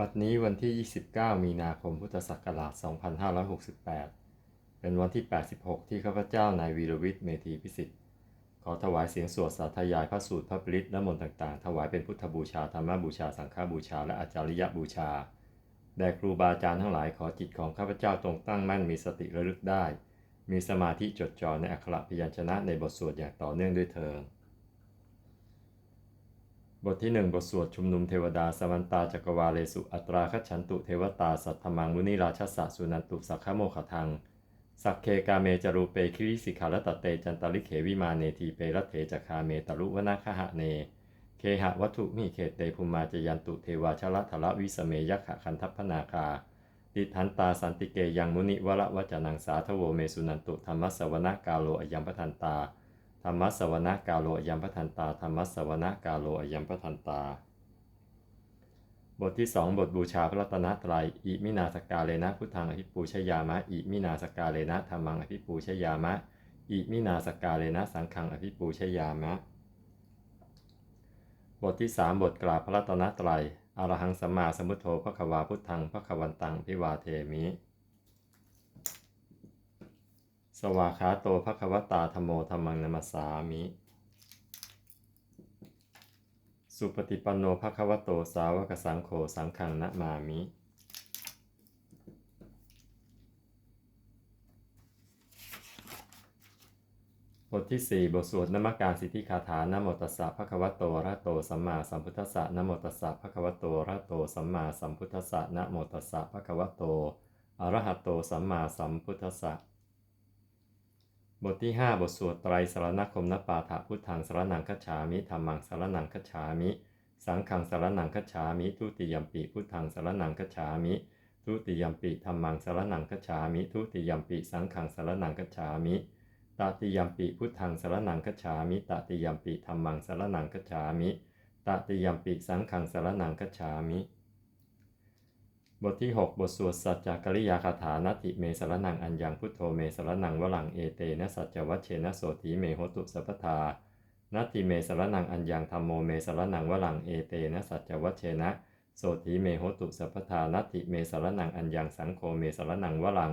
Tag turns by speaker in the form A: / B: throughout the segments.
A: บัดนี้วันที่ 29 มีนาคม พุทธศักราช 2568 เป็นวันที่ 86 ที่ข้าพเจ้านายวีรวิทย์ เมธีพิสิทธิ์ ขอถวายเสียงสวดสาธยายพระสูตรพระปริตและมนต์ต่างๆ ถวายเป็นพุทธบูชา ธรรมบูชา สังฆบูชา และอาจาริยบูชา แด่ครูบาอาจารย์ทั้งหลาย ขอจิตของข้าพเจ้าจงตั้งมั่น มีสติระลึกได้ มีสมาธิจดจ่อในอักขระพยัญชนะในบทสวดอย่างต่อเนื่องด้วยเถิด บทที่หนึ่งบทสวดชุมนุมเทวดาสวันตาจักรวาเลสุอัตราคัจฉันตุเทวตาสัทธมังมุนิราชสะสุนันตุสักขโมขทัง สักเคกาเมจารูเปคิริสิขาลตเตจันตลิเขวิมาเนทีเปรตเถจคาเมตรุวนาคหะเน เคหะวัตถุมิเขตเตภูมาจยันตุเทวาชละทละวิสเมยักขะคันทัพพนาคาติทันตาสันติเกยังมุนิวระวจนังสาทโวเมสุนันตุธรรมสวนากาโลอยัมปทันตา ธรรมสวนากาโลอยัมปทันตาธรรมสวนากาโลอยัมปทันตา บทที่สองบทบูชาพระรัตนตรัยอิมินาสกาเลนะพุทธังอภิปูชยามะอิมินาสกาเลนะธรรมังอภิปูชยามะอิมินาสกาเลนะสังฆังอภิปูชยามะ บทที่สามบทกราบพระรัตนตรัยอรหังสัมมาสัมพุทโธพระควาพุทธังพระควันตังพิวาเทมิ สวากขาโตพระควตาธรรมโมธรรมังนัมสสามิ สุปฏิปันโนภควโตสาวกสังโฆสังฆังนะมามิ บทที่ 4 บทสวดนมการสิทธิคาถานโมตัสสะภะคะวโตระโตสัมมาสัมพุทธัสสะนโมตัสสะภะคะวโตระโตสัมมาสัมพุทธัสสะนโมตัสสะภะคะวโตอระหะโตสัมมาสัมพุทธัสสะ บทที่ 5 บทสวดไตรสารณคมนปาฐะพุทธังสารนังคัจฉามิธรรมังสารนังคัจฉามิ สังฆังสารนังคัจฉามิทุติยมปิพุทธังสารนังคัจฉามิทุติยมปิธรรมังสารนังคัจฉามิทุติยมปิสังฆังสารนังคัจฉามิตติยมปิพุทธังสารนังคัจฉามิตติยมปิธรรมังสารนังคัจฉามิตติยมปิสังฆังสารนังคัจฉามิ บทที่ 6 บทสวดสัจจกริยาคาถานติเมสรนังอัญญังพุทโธเมสรนังวลังเอเตนะสัจจวัชเชนะโสถีเมโหตุสัพพทานติเมสรนังอัญญังธรรมโมเมสรนังวลังเอเตนะสัจวัชเชนะโสถีเมโหตุสัพพทานติเมสรนังอัญญังสังโฆเมสรนังวลัง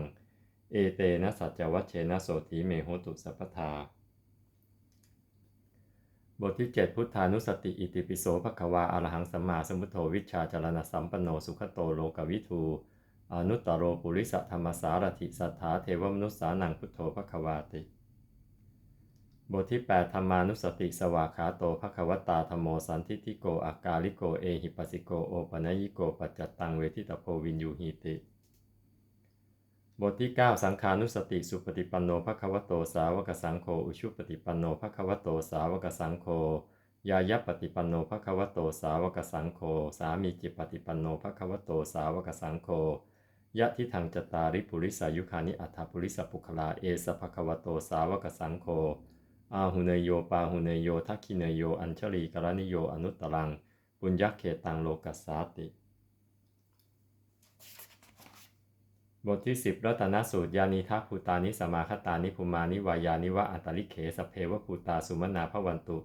A: เอเตนะสัจวัชเชนะโสถีเมโหตุสัพพทา บทที่ 7 พุทธานุสติอิติปิโสภควาอรหังสัมมาสัมพุทโธวิชาจารณสัมปโนสุขโตโลกวิทูอนุตตโรปุริสธรรมสารถิสัทธาเทวมนุษสานังพุทโธภควาติ บทที่ 8 ธรรมานุสติสวาขาโตภควตาธรมโมสันทิติโกอากาลิโกเอหิปัสสิโกโอปนยิโกปัจจตังเวทิตโพวินยูหีติ บทที่ 9 สังขานุสติสุปฏิปันโนภควโตสาวกสังโฆอุชุปฏิปันโนภควโตสาวกสังโฆยายะปฏิปันโนภควโตสาวกสังโฆสามีจิปฏิปันโนภควโตสาวกสังโฆยะทิทังจตาริปุริสายุคานิอัฏฐปุริสปุคลาเอสภควโตสาวกสังโฆอาหุเนโยปาหุเนโยทักขิเนโยอัญชลีกรณิโยอนุตตรังปุญญเขตังโลกัสสาติ บทที่ 10รัตนสูตรยานิทัพภูตานิสมาคตานิภูมานิวายานิวะอัตตลิเขสเพวภูตาสุมนาภวันตุ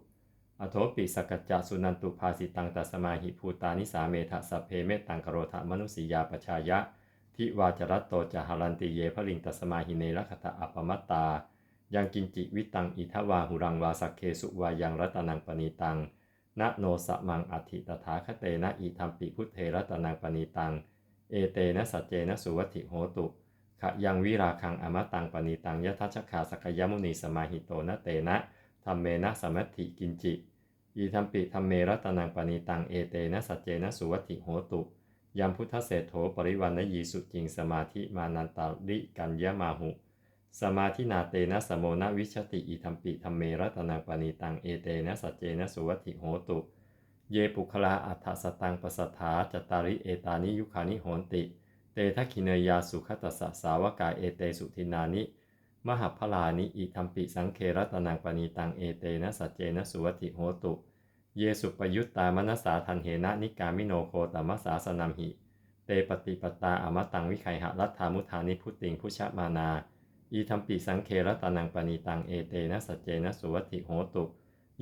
A: อโทปิสกจจสุนันตุภาสิตังตัสมาหิภูตานิสาเมทะสเพเมตตังกโรธมนุสียาปชายะ ทิวาจรัตโตจหารันติเยพลิงตัสมาหิเนรคตะอัปมัตตา ยังกินจิวิตังอิทวาหุรังวาสักเคสุวายังรัตนังปณีตัง นะโนสะมังอัติตถาคเตนะอิธรรมปิพุทเทรัตนังปณีตัง เอเตนะสัจเจนะสุวัติโหตุขยังวิราคังอมตังปณีตังยะทัชคาสกยมุนีสมาหิโตนะเตนะธรรมเมนะสมัติกินจิอีธรรมปิธรรมเมรัตนังปณีตังเอเตนะสัจเจนะสุวัติโหตุยัมพุทธเศรษโถปริวันนยีสุจิงสมาธิมานันตาริกัญญมาหุ สมาธินาเตนะสมโมนะวิชติอีธรรมปิธรรมเมรัตนังปณีตังเอเตนะสัจเจนะสุวัติโหตุ เยปุคลาอัฏฐสตังปสัทธาจตาริเอตานิยุคานิโหนติ เตทักขิเนยาสุขตัสสะสาวกาเอเตสุทินานิ มหพลานิอิธรรมปิสังเครัตนังปณีตังเอเตนะสัจเจนะสุวัติโหตุ เยสุปยุตตามนัสสาทันเหนะนิกามิโนโคตมัสสาสนัมหิ เตปฏิปตาอมตังวิไคหะรัตถามุธานิพุติงพุชมานา อีธรรมปิสังเครัตนังปณีตังเอเตนะสัจเจนะสุวัติโหตุ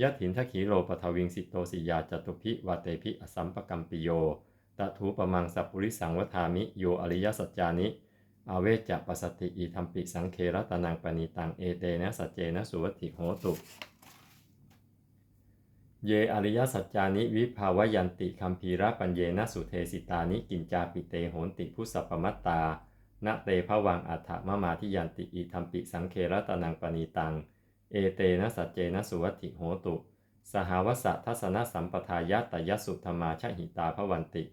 A: ยะถินทขีโลปทวิงสิโตสิยาจตุพิวาเตพิอสัมปกัมปิโยตถูปมังสัพพุริสังวทามิโยอริยสัจจานิอาเวจจะปัสสติอีธรรมปิสังเครตนังปณิตังเอเตนะสัจเจนะสุวัติโหตุ เยอริยสัจจานิวิภาวยันติคัมภีระปัญเยนะสุเทสิตานิกินจาปิเตโหนติพุสัพพมัตตาณเตภวังอัฏฐมมาทิยันติอีธรรมปิสังเครตนังปณิตัง เอเตนะสัจเจนะสุวัติโหตุ สหวสะทัศนสัมปทายะตยสุธรรมาชหิตาภวันติ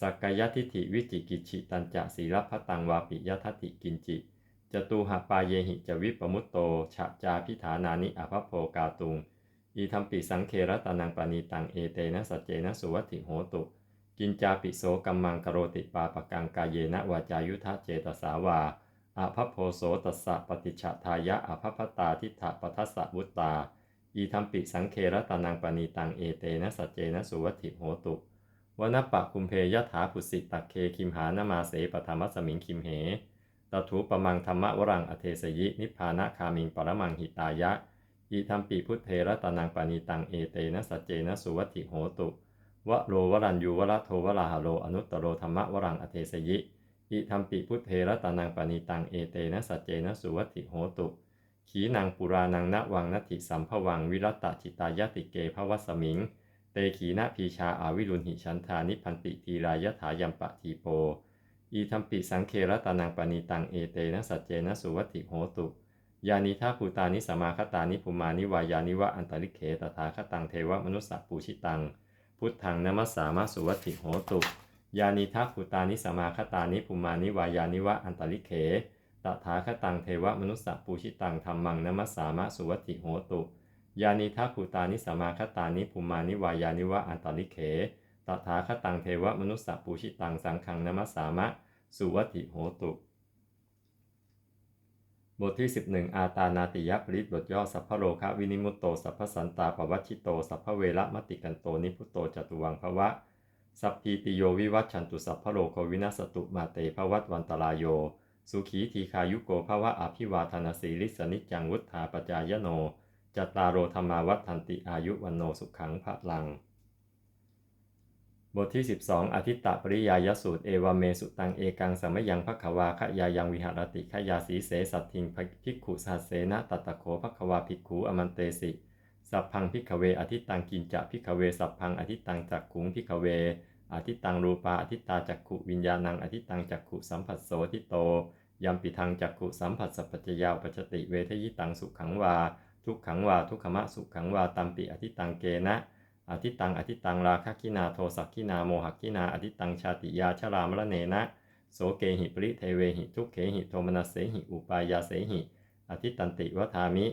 A: สักกายทิฏฐิวิจิกิจิตันจะศีลพัตังวาปิยทัตติกินจิจตูหปาเยหิจวิปมุตโตฉะจาพิฐานานิอภพโภกาตุง อีธรรมปิสังเครตานังปณีตังเอเตนะสัจเจนะสุวัติโหตุ กินจาปิโสกัมมังกโรติปาปกังกายเยนะวาจายุทธเจตสาวา อาภัพโพโสตัสสะปฏิชะทายะอาภัพตาทิฏฐปัทสสะวุตตา อีธรรมปิสังเครตานังปณีตังเอเตนะสัจเจนะสุวัติโหตุวนปะคุมเพยถาผุสิตักเคคิมหานามาเสปธรรมสมิงคิมเหตถูปมังธรรมวรังอเทสยิ นิพพานะคามิงปรมังหิตายะอีธรรมปีพุทเทระตานังปานิตังเอเตนะสัจเจนะสุวัติโหตุ วะโรวรัญยูวระโทวราหโลอนุตตโรธรรมวรังอเทสยิ อีธรรมปีพุทเทระตานังปานิตังเอเตนะสัจเจนะสุวัติโหตุ ขีนางปุรานังณวังนัติสัมภวังวิรัตตจิตายติเกภวสมิง เตขีนาพีชาอาวิรุณหิชันธานิพันติทีรายถายัมปะทีโป อีธรรมปิสังเครตานังปานิตังเอเตนะสัจเจนะสุวัติโหตุยานิทาภูตานิสมาคตานิภูมานิวายานิวะอันตริเขตถาคตังเทวมนุสสะปูชิตัง พุทธังนมัสสามาสุวัติโหตุ ยานิทาภูตานิสมาคตานิภูมานิวายานิวะอันตริเขตถาคตังเทวมนุสสะปูชิตังธรรมังนมัสสามาสุวัติโหตุยานิทาภูตานิสมาคตานิภูมานิวายานิวะอันตริเขตถาคตังเทวมนุสสะปูชิตังสังฆังนมัสสามะสุวัติโหตุ บทที่ 11 อาตานาติยปริบทย่อสัพพโรคะวินิมุตโตสัพพสันตาปวัชิโตสัพพเวระมติกันโตนิพุโตจตุวังภวะ สัพพีติโยวิวัชชันตุสัพพโรโควินาสตุมาเตภวัตวันตรายโย สุขีทีคายุโกภวะอภิวาทนาสีลิสนิจังวุฒาปจายโนจตตารโรธรรมาวัฏันติอายุวันโนสุขังพระลัง บทที่ 12 อธิตตปริยายสูตรเอวเมสุตังเอกังสมยังพักวาขยายังวิหารติขยาสีเสสัตทิงภิกขุสัสเสนะตัตตะโขพักวาภิกขุอมันเตสิ สัพพังพิกเวอธิตังกินจะพิกเวสัพพังอธิตังจักขุงพิกเวอธิตังรูปาอธิตาจักขุวิญญาณังอธิตังจักขุสัมผัสโสทิโตยัมปิทังจักขุสัมผัสสปัจจยาวปัจจติเวทยิตังสุขังวา ทุกขังวาทุกขมะสุขังวาตัมปิอธิตังเกนะอธิตังอธิตังราคะกินาโทสักกินาโมหกินาอธิตังชาติยาชรามรเนนะโสเกหิปริเทเวหิทุกเขหิโทมนัสเสหิอุปายาเสหิ อธิตันติวทามิ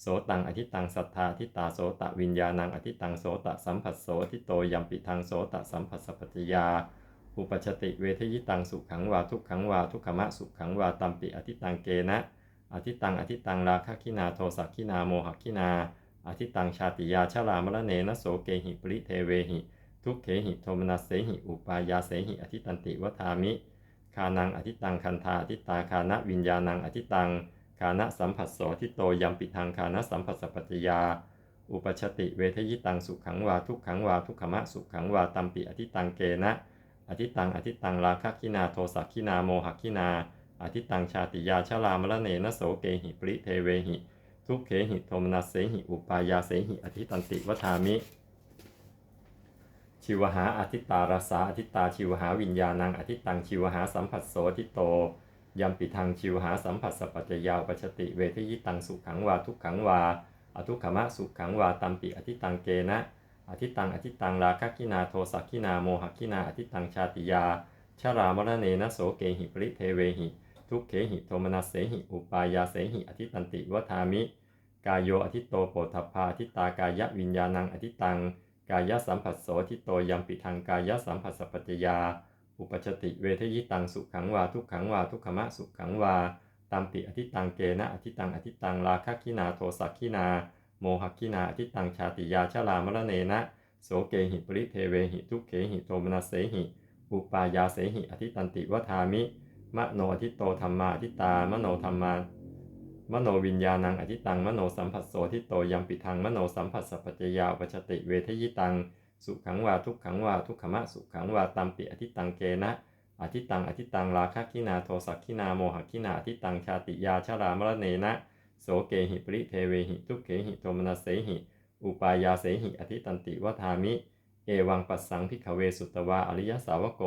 A: โสตังอธิตังสัทธาทิตาโสตะวิญญาณังอธิตังโสตะสัมผัสโสทิโตยัมปิทังโสตะสัมผัสสปัจจยาอุปชติเวทยิตังสุขังวาทุกขังวาทุกขมะสุขังวาตัมปิอธิตังเกนะอธิตังอธิตังราคะกินาโทสักกินาโมหกินาอธิตังชาติยาชรามรเนนะโสเกหิปริเทเวหิ ทุกเขหิโทมนัสเสหิอุปายาเสหิอธิตันติวทามิ คานังอธิตังคันธาอธิตาคานะวิญญาณังอธิตัง คานะสัมผัสโสทิโตยัมปิทังคานะสัมผัสสปัจจยา อุปชติเวทยิตังสุขังวาทุกขังวาทุกขมะสุขังวาตัมปิอธิตังเกนะ อธิตังอธิตังราคะกินาโทสักกินาโมหกินา อธิตังชาติยาชรามรเนนโสเกหิปริเทเวหิ ทุกเขหิโทมนัสเสหิอุปายาเสหิอธิตันติวทามิชิวหาอธิตารสาอธิตาชิวหาวิญญาณังอธิตังชิวหาสัมผัสโสทิโต ยัมปิทังชิวหาสัมผัสสปัจจยาวปัจจติเวทยิตังสุขังวาทุกขังวาอทุกขมะสุขังวาตัมปิอธิตังเกนะอธิตังอธิตังราคะกินาโทสักกินาโมหกินาอธิตังชาติยาชรามรเนนะโสเกหิปริเทเวหิ ทุกเขหิโทมนัสเสหิอุปายาเสหิอธิตันติวทามิ กายโยอธิโตโปถพาอธิตากายวิญญาณังอธิตัง กายสัมผัสโสทิโตยัมปิทังกายสัมผัสสปัจจยา อุปชติเวทยิตังสุขังวาทุกขังวาทุกขมะสุขังวาตัมปิอธิตังเกนะอธิตังอธิตังราคะกินาโทสักกินา โมหกินาอธิตังชาติยาชรามรเนนะโสเกหิปริเทเวหิทุกเขหิโทมนัสเสหิ อุปายาเสหิอธิตันติวทามิ มโนอธิโตธรรมาอธิตามโนธรรมามโนวิญญาณังอธิตังมโนสัมผัสโสทิโตยัมปิทังมโนสัมผัสสปัจจยาอุปชติเวทยิตัง สุขังวาทุกขังวาทุกขมะสุขังวาตัมปิอธิตังเกนะอธิตังอธิตังราคะคินาโทสักขินาโมหคินาอธิตังชาติยาชรามรเนนะโสเกหิปริเทเวหิทุกเขหิโทมนัสเสหิ อุปายาเสหิอธิตันติวัฏามิ เอวังปัสสังพิขเวสุตวาอริยสาวโก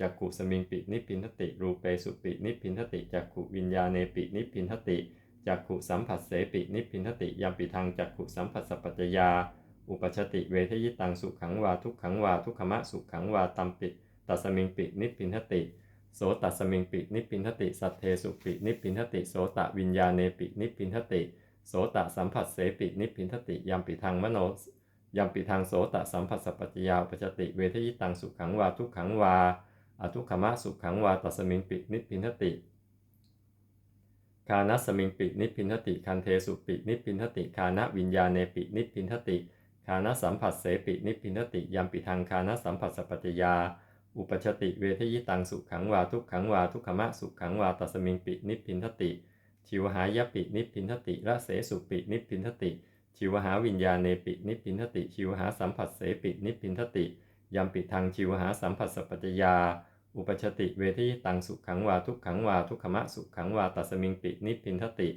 A: จักขุสมิงปินิพินทติรูเปสุปินิพินทติจักขุวิญญาเนปินิพินทติจักขุสัมผัสเสปินิพินทติยัมปิทางจักขุสัมผัสสปปัจจยา อุปชติเวทยิตังสุขังวาทุกขังวาทุกขมะสุขังวาตัมปิตัสมิงปินิพินทติโสตัสมิงปินิพินทติ สัทเทสุปินิพินทติโสตวิญญาเนปินิพินทติโสตสัมผัสเสปินิพินทติยัมปิทางมโนยัมปิทางโสตสัมผัสสปปัจจยาอุปชติเวทยิตังสุขังวาทุกขังวาอทุกขมะสุขังวาตัสมิงปินิพินทติคานัสมิงปินิพินทติคันเทสุปินิพินทติคานะวิญญาเนปินิพินทติ คานสัมผัสเสปินิพินทติยัมปิทางคานสัมผัสสปัจจยา อุปชติเวทยิตังสุขังวาทุกขังวาทุกขมะสุขังวาตัสมิงปินิพินทติชิวหายปินิพินทติระเสสุปินิพินทติชิวหาวิญญาเนปินิพินทติ ชิวหาสัมผัสเสปินิพินทติยัมปิทางชิวหาสัมผัสสปัจจยา อุปชติเวทิตังสุขังวาทุกขังวาทุกขมะสุขังวาตัสมิงปินิพินทติ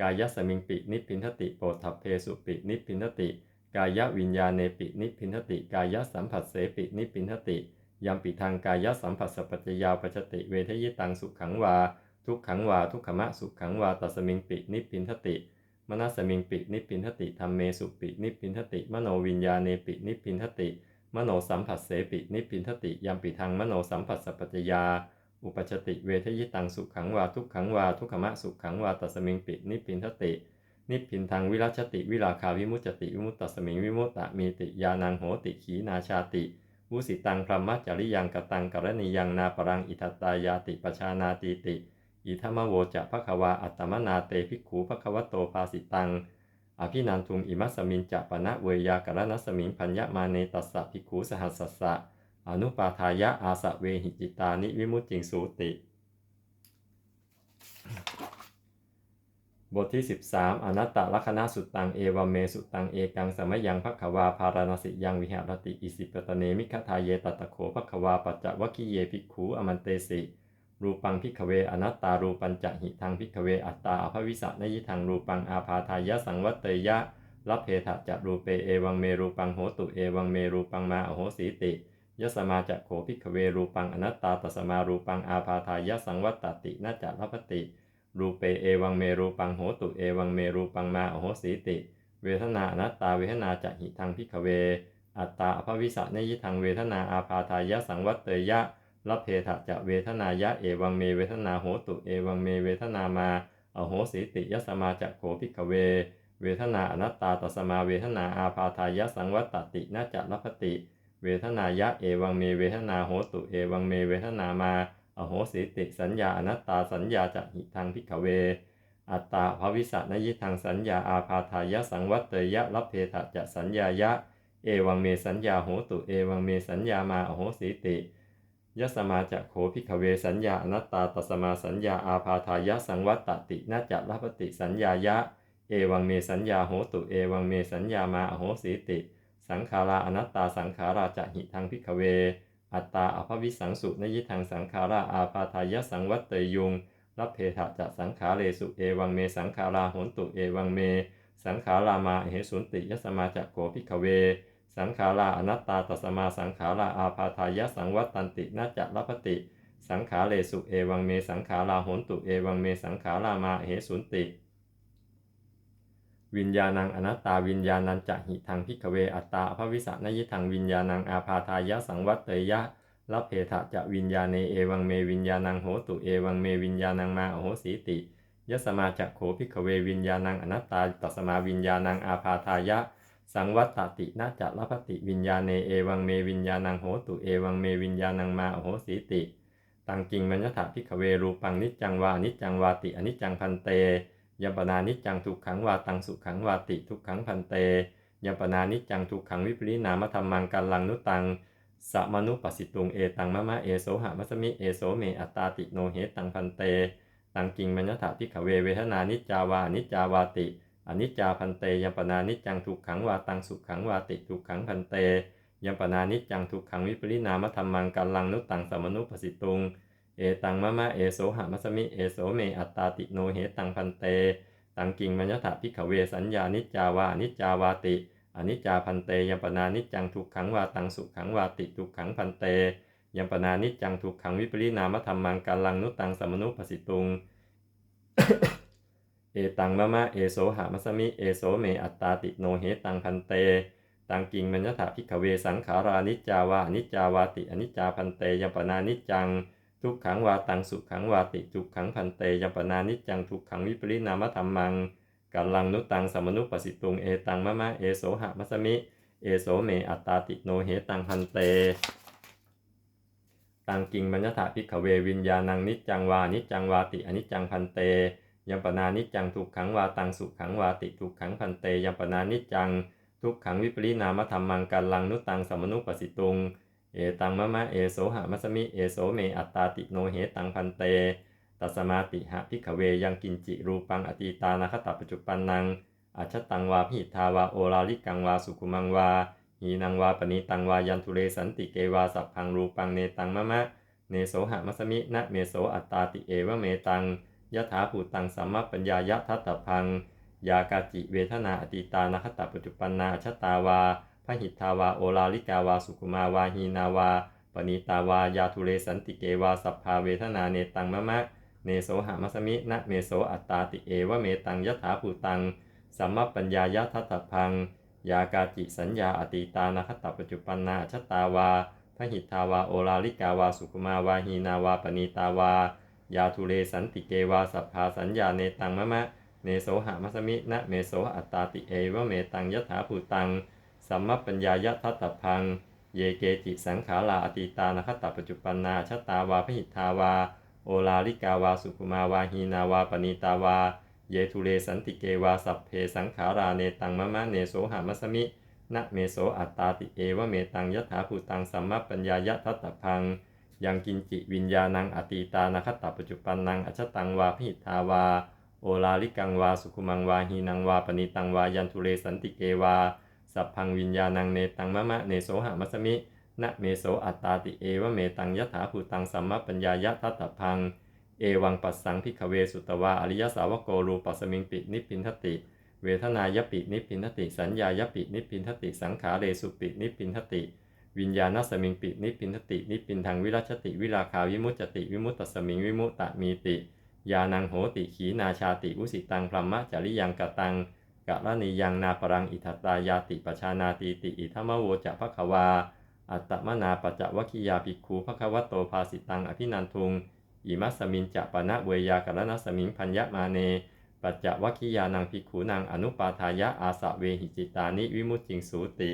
A: กายสมิงปินิพินทติโปทัพเพสุปินิพพินทติ กายวิญญาเนปินิพินทติ กายสัมผัสเสปินิพินทติยัมปิทางกายสัมผัสสปัจจยาปชติเวทยิตังสุขังวา ทุกขังวา ทุกขมะสุขังวาตัสมิงปินิพินทติมนัสมิงปินิพินทติธรรมเมสุปินิพินทติ มโนวิญญาเนปินิพินทติ มโนสัมผัสเสปินิพินทติยัมปิทางมโนสัมผัสสปัจจยา อุปชติเวทยิตังสุขังวา ทุกขังวา ทุกขมะสุขังวาตัสมิงปินิพพินทติ นิพพินทางวิรัชติวิราคาวิมุตจติวิมุตตสมิงวิมุตตะมีติยานังโหติขีนาชาติวุสิตังพรหมจริยังกตังกรณียังนาปรังอิทัตตายาติปชานาตีติ อิธรรมโวจะภควาอัตมนาเตภิกขูภควโตภาสิตัง อภินันทุงอิมัสมินจะปณะเวยากรณสมิงพัญญมาเนตัสสะภิกขูสหัสสสะ อนุปาทายะอาสะเวหิจิตานิวิมุตติงสูติ บทที่ 13 อนัตตลักขณสุตังเอวเมสุตังเอกังสมยังภควาภารณสิยังวิหารติอิสิปตเนมิคทาเยตตะโขภควาปัจจวัคคีเยภิกขูอมันเตสิรูปังพิกเวอนัตตารูปัญจหิทังพิกเวอัตตาอภวิสะนยิทังรูปังอาพาทายะสังวัตเตยะรับเพทะจะรูเปเอวังเมรูปังโหตุเอวังเมรูปังมาอโหสีติยสมาจะโขพิกเวรูปังอนัตตาตัสมารูปังอาพาทายะสังวัตตินาจะรัพติ รูเปเอวังเมรูปังโหตุเอวังเมรูปังมาอโหสีติ เวทนาอนัตตาเวทนาจะหิทังพิกเว อัตตาภวิสะนยิทังเวทนาอาพาทายะสังวัตเตยะรับเพทะจะเวทนายะเอวังเมเวทนาโหตุเอวังเมเวทนามาอโหสีติยสมาจะโขพิกเว เวทนาอนัตตาตสมาเวทนาอาพาทายะสังวัตตินาจะรัพติ เวทนายะเอวังเมเวทนาโหตุเอวังเมเวทนามา อโหสิติสัญญาอนัตตาสัญญาจะหิทางพิกเว อัตตาภวิสะนยิทางสัญญาอาพาทายะสังวัตเตยะรับเพทะจะสัญญายะ เอวังเมสัญญาโหตุเอวังเมสัญญามาอโหสิติยสมาจะโขพิกเวสัญญาอนัตตาตัสมาสัญญาอาพาทายะสังวัตตตินาจะรับติสัญญายะ เอวังเมสัญญาโหตุเอวังเมสัญญามาอโหสิติ สังขาราอนัตตาสังขาราจะหิทางพิกเว อัตตาอภวิสังสุนยิทางสังขาราอาปาทายสังวัตเตยุงรับเพทะจะสังขาเรสุเอวังเมสังขาราหนตุเอวังเม สังขารามาเหสุนติยสมาจะโกพิกเว สังขาราอนัตตาตสมาสังขาราอาพาทายสังวัตตันตินาจะรับติ สังขาเรสุเอวังเมสังขาราหนตุเอวังเมสังขารามาเหสุนติ วิญญาณังอนัตตาวิญญาณังจะหิทางพิกเวอัตตาอภวิสะนยิทางวิญญาณังอาพาทายะสังวัตเตยะรับเพทะจะวิญญาเนเอวังเมวิญญาณังโหตุเอวังเมวิญญาณังมาอโหสีติยสมาจะโขพิกเววิญญาณังอนัตตาตัสมาวิญญาณังอาพาทายะ สังวัตตตินาจะรับติวิญญาเนเอวังเมวิญญาณังโหตุเอวังเมวิญญาณังมาอโหสีติ ตังกิงมัญญถาพิกเวรูปังนิจจังวานิจจังวาติอนิจจังพันเต ยัมปนานิจังทุกขังวาตังสุขังวาติทุกขังพันเตยัมปนานิจังทุกขังวิปริณามธรรมังกัลลังนุตังสะมนุปัสสิตุงเอตังมะมะเอโสหะมัสมิเอโสเมอัตตาติโนเหตังพันเต ตังกิงมัญถาพิกเวเวทนานิจจาวานิจจาวาติอนิจจาพันเตยัมปนานิจังทุกขังวาตังสุขังวาติทุกขังพันเตยัมปนานิจังทุกขังวิปริณามธรรมังกัลลังนุตังสัมนุปสิตุง เอตังมะมะเอโสหะมัสมิเอโสเมอัตตาติโนเหตังพันเต ตังกิงมัญญถะพิขเวสัญญานิจาวานิจาวาติอนิจจาพันเตยัมปนานิจังทุกขังวาตังสุขังวาติทุกขังพันเตยัมปนานิจังทุกขังวิปริณามธรรมังกัลลังนุตังสมนุปสิตุงเอตังมะมะเอโสหะมัสมิเอโสเมอัตตาติโนเหตังพันเต ตังกิงมัญญถาพิขเวสังขารานิจาวานิจาวาติอนิจจาพันเตยัมปนานิจจัง ทุกขังวาตังสุขังวาติทุกขังพันเตยัปนานิจังทุกขังวิปริณามธรรมังกัลลังนุตังสมนุปสิตุงเอตังมะมะเอโสหะมัสมิ เอโสเมอัตตาติโนเหตังพันเต ตังกิงมัญญถาพิขเววิญญาณังนิจังวานิจังวาติอนิจังพันเตยัมปนานิจังทุกขังวาตังสุขังวาติทุกขังพันเตยัมปนานิจจัง ทุกขังวิปริณามธรรมังกัลลังนุตังสมนุปสิตุง เอตังมะมะเอโสหะมัสมิเอโสเมอัตตาติโนเหตังพันเตตัสมาติหะพิขเวยังกินจิรูปังอตีตานาคตปัจจุปันนังอัชตังวาพิทาวาโอลาลิกังวาสุกุมังวาหีนังวาปณิตังวายันทุเรสันติเกวาสัพพังรูปังเนตังมะมะเนโสหะมัสมินะเมโสอัตตาติเอวะเมตังยะถาภูตังสัมมปัญญายะทัตตพัง ยากาจิเวทนาอติตานาคตปัจจุปันนาชตาวา พหิทาวาโอลาลิกาวาสุกุมาวาหีนาวาปณีตาวายาทุเรสันติเกวาสัพพาเวทนาเนตังมะมะเนโสหะมัสมินะเมโสอัตตาติเอวะเมตังยถาภูตังสัมมปัญญายะทัตตพัง ยากาจิสัญญาอติตานาคตปัจจุปันนาชตาวาพหิทาวาโอลาลิกาวาสุกุมาวาหีนาวาปณีตาวา ยาทุเรสันติเกวาสัพพาสัญญาเนตังมะมะ เนโสหะมัสมินะเมโสอัตตาติเอวะเมตังยถาภูตัง สัมมปัญญายะทัตตพัง เยเกจิสังขาราอติตานาคตปัจจุปันนาชตาวาพหิทาวา โอลาลิกาวาสุกุมาวาหีนาวาปณีตาวา เยทุเรสันติเกวาสัพเพสังขาราเนตังมะมะเนโสหะมัสมินะเมโสอัตตาติเอวะเมตังยถาภูตังสัมมปัญญายะทัตตพัง ยังกินจิวิญญาณังอตีตานาคตปัจจุปันนังอชตังวาพิหิทาวา โอลาลิกังวาสุขุมังวาหีนังวาปณิตังวายันทุเรสันติเกวา สัพพังวิญญาณังเนตังมะมะเนโสหะมัสมินะเมโสอัตตาติเอวะเมตังยะถาภูตังสัมมปัญญายะทัตตพัง เอวังปัสสังพิขเวสุตวาอริยสาวโกรูปัสมิงปินิพินทติ เวทนายปินิพินทติ สัญญายปินิพินทติสังขาเรสุปินิพินทติ วิญญาณสมิงปินิพินทตินิพินทางวิรัชติวิราคาวิมุตจติวิมุตตสมิงวิมุตตะมีติยานังโหติขีนาชาติอุสิตังพรหมจริยังกตัง กะละนียังนาปรังอิทัตายาติปชานาติติอิทัมโวจะภควา อัตตมนาปจวัคคียาภิกขุภควโตภาสิตังอภินันทุง อิมัสมินจะปะนะเวยากะละนัสมิงพัญญมาเนปัจจวัคคียานังภิกขุนังอนุปาทายะอาสะเวหิจิตานิวิมุตจิงสูติ